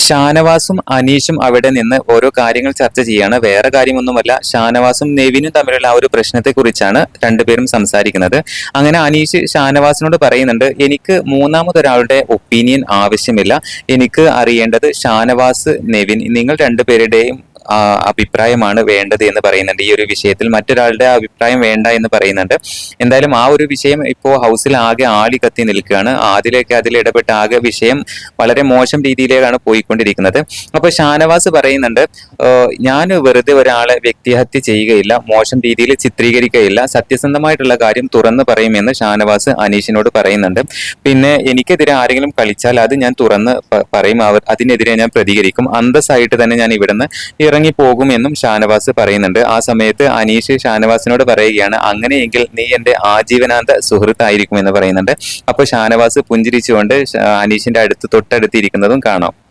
ഷാനവാസും അനീഷും അവിടെ നിന്ന് ഓരോ കാര്യങ്ങൾ ചർച്ച ചെയ്യാണ്. വേറെ കാര്യമൊന്നുമല്ല ഷാനവാസും നെവിനും തമ്മിലുള്ള ആ ഒരു പ്രശ്നത്തെ കുറിച്ചാണ് രണ്ടുപേരും സംസാരിക്കുന്നത്. അങ്ങനെ അനീഷ് ഷാനവാസിനോട് പറയുന്നുണ്ട് എനിക്ക് മൂന്നാമതൊരാളുടെ ഒപ്പീനിയൻ ആവശ്യമില്ല. എനിക്ക് അറിയേണ്ടത് ഷാനവാസ് നെവിൻ നിങ്ങൾ രണ്ടുപേരുടെയും അഭിപ്രായമാണ് വേണ്ടത് എന്ന് പറയുന്നുണ്ട്. ഈ ഒരു വിഷയത്തിൽ മറ്റൊരാളുടെ അഭിപ്രായം വേണ്ട എന്ന് പറയുന്നുണ്ട്. എന്തായാലും ആ ഒരു വിഷയം ഇപ്പോൾ ഹൗസിൽ ആകെ ആളി കത്തി നിൽക്കുകയാണ്. ആദ്യമൊക്കെ അതിൽ ഇടപെട്ട ആകെ വിഷയം വളരെ മോശം രീതിയിലേക്കാണ് പോയിക്കൊണ്ടിരിക്കുന്നത്. അപ്പോൾ ഷാനവാസ് പറയുന്നുണ്ട് ഞാൻ വെറുതെ ഒരാളെ വ്യക്തിഹത്യ ചെയ്യുകയില്ല മോശം രീതിയിൽ ചിത്രീകരിക്കുകയില്ല. സത്യസന്ധമായിട്ടുള്ള കാര്യം തുറന്നു പറയുമെന്ന് ഷാനവാസ് അനീഷിനോട് പറയുന്നുണ്ട്. പിന്നെ എനിക്കെതിരെ ആരെങ്കിലും കളിച്ചാൽ അത് ഞാൻ തുറന്ന് പറയും. അവർ അതിനെതിരെ ഞാൻ പ്രതികരിക്കും. അന്തസ്സായിട്ട് തന്നെ ഞാൻ ഇവിടുന്ന് ഇറങ്ങി പോകുമെന്നും ഷാനവാസ് പറയുന്നുണ്ട്. ആ സമയത്ത് അനീഷ് ഷാനവാസിനോട് പറയുകയാണ് അങ്ങനെയെങ്കിൽ നീ എന്റെ ആജീവനാന്ത സുഹൃത്തായിരിക്കും എന്ന് പറയുന്നുണ്ട്. അപ്പൊ ഷാനവാസ് പുഞ്ചിരിച്ചുകൊണ്ട് അനീഷിന്റെ അടുത്ത് തൊട്ടടുത്തിരിക്കുന്നതും കാണാം.